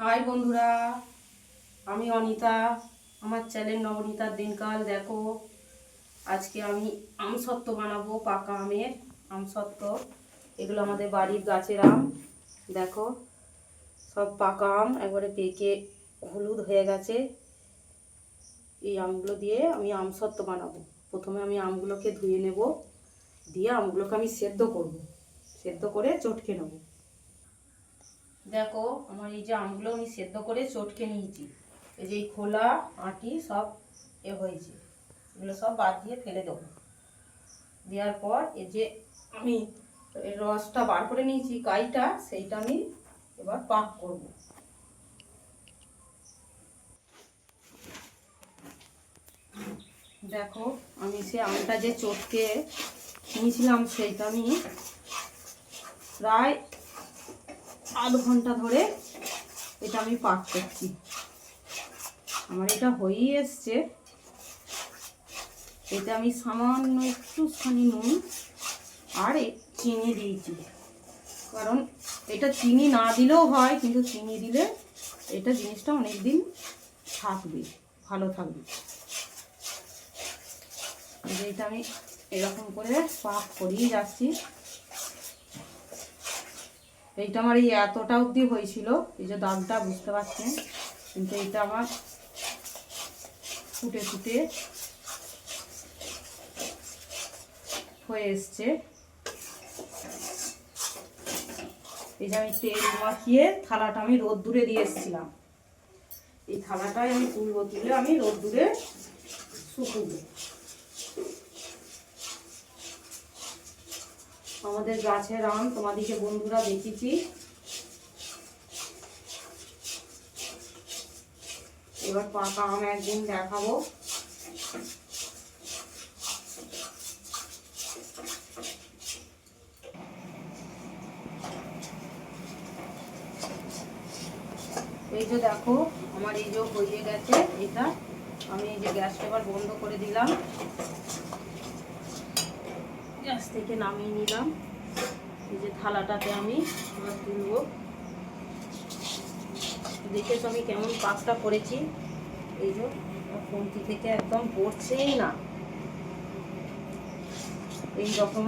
High বন্ধুরা। আমি অনিতা। আমার চ্যানেল নবনীতার দিনকাল, দেখো। আজকে আমি আমসত্ত্ব বানাবো, পাকা আমের আমসত্ত্ব এগুলো আমাদের বাড়ির গাছের আম, দেখো। সব পাকা আম, একবারে পেকে হলুদ হয়ে গেছে। এই আমগুলো দিয়ে আমি আমসত্ত্ব বানাবো। প্রথমে আমি আমগুলোকে ধুয়ে নেব, দিয়ে আমগুলোকে আমি সেদ্ধ করব। সেদ্ধ করে চটকে নেব। দেখো, আমার এই যে আমগুলো আমি সেদ্ধ করে চটকে নিয়েছি। এই যে খোলা আটি সব এ হয়েছে। এগুলো সব বাদ দিয়ে ফেলে দেবো। দেওয়ার পর এই যে আমি রসটা বার করে নিয়েছি, কাইটা, সেইটা আমি এবার পাক করব। দেখো, আমি সে আমটা যে চটকে নিয়েছিলাম, সেইটা আমি প্রায় আধ ঘণ্টা ধরে এটা আমি পাক করছি। আমার এটা হয়েই এসছে। এটা আমি সামান্য একটুখানি নুন আর চিনি দিয়েছি। কারণ এটা চিনি না দিলেও হয়, কিন্তু চিনি দিলে এটা জিনিসটা অনেক দিন থাকবে, ভালো থাকবে। এটা আমি এরকম করে পাক করিয়ে যাচ্ছি। এইটা আমার এই এতটা অবধি হয়েছিল, এই যে দাগটা বুঝতে পারছেন? কিন্তু এইটা আমার ফুটে ফুটে হয়ে এসছে। এই যে আমি তেল মাখিয়ে থালাটা আমি রোদ্দুরে দিয়ে এসেছিলাম। এই থালাটাই আমি তুলবো তুলে আমি রোদ্দুরে শুকুবো। আমাদের গাছের আম তোমাদেরকে বন্ধুরা দেখেছি। এবার পাকা আম একদিন দেখাবো। এই যে দেখো, আমার এই যে হয়ে গেছে এটা। আমি এই যে গ্যাসটা এবার বন্ধ করে দিলাম। গ্যাস থেকে নামিয়ে নিলাম। এই যে থালাটাতে আমি এবার তুলবো। দেখেছ আমি কেমন পাকটা করেছি? এই যে কমতি থেকে একদম পড়ছেই না। এই রকম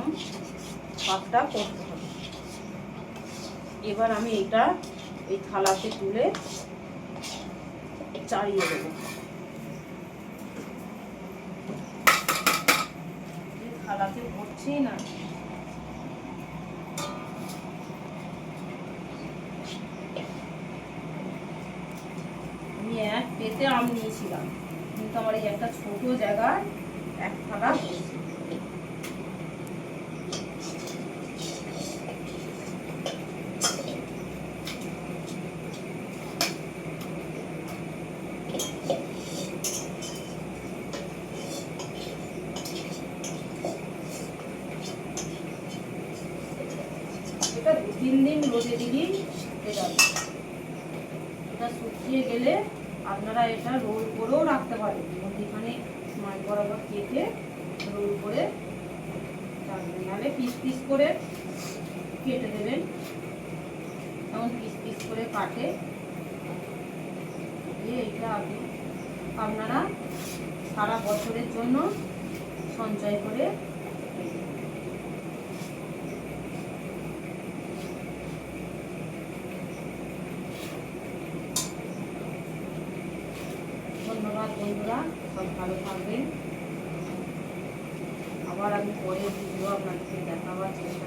পাকটা করতে হবে। এবার আমি এটা এই থালাতে তুলে চাড়িয়ে দেবো। না আমি এক পেতে আম নিয়েছিলাম, কিন্তু আমার এই একটা ছোট জায়গায় এক ফাঁকা পড়েছে। তিন দিন রোদে দিলেই যাবে এটা শুকিয়ে গেলে আপনারা এটা রোল করেও রাখতে পারেন। মধ্যিখানে মাছ বরাবর কেটে রোল করে রাখবেন। নাহলে পিস পিস করে কেটে দেবেন। এমন পিস পিস করে কাটে। দিয়ে এটা আপনি আপনারা সারা বছরের জন্য সঞ্চয় করে বন্ধুরা সব ভালো থাকবেন। আবার আমি পরে ভিডিও আপনাদেরকে দেখাবার চেষ্টা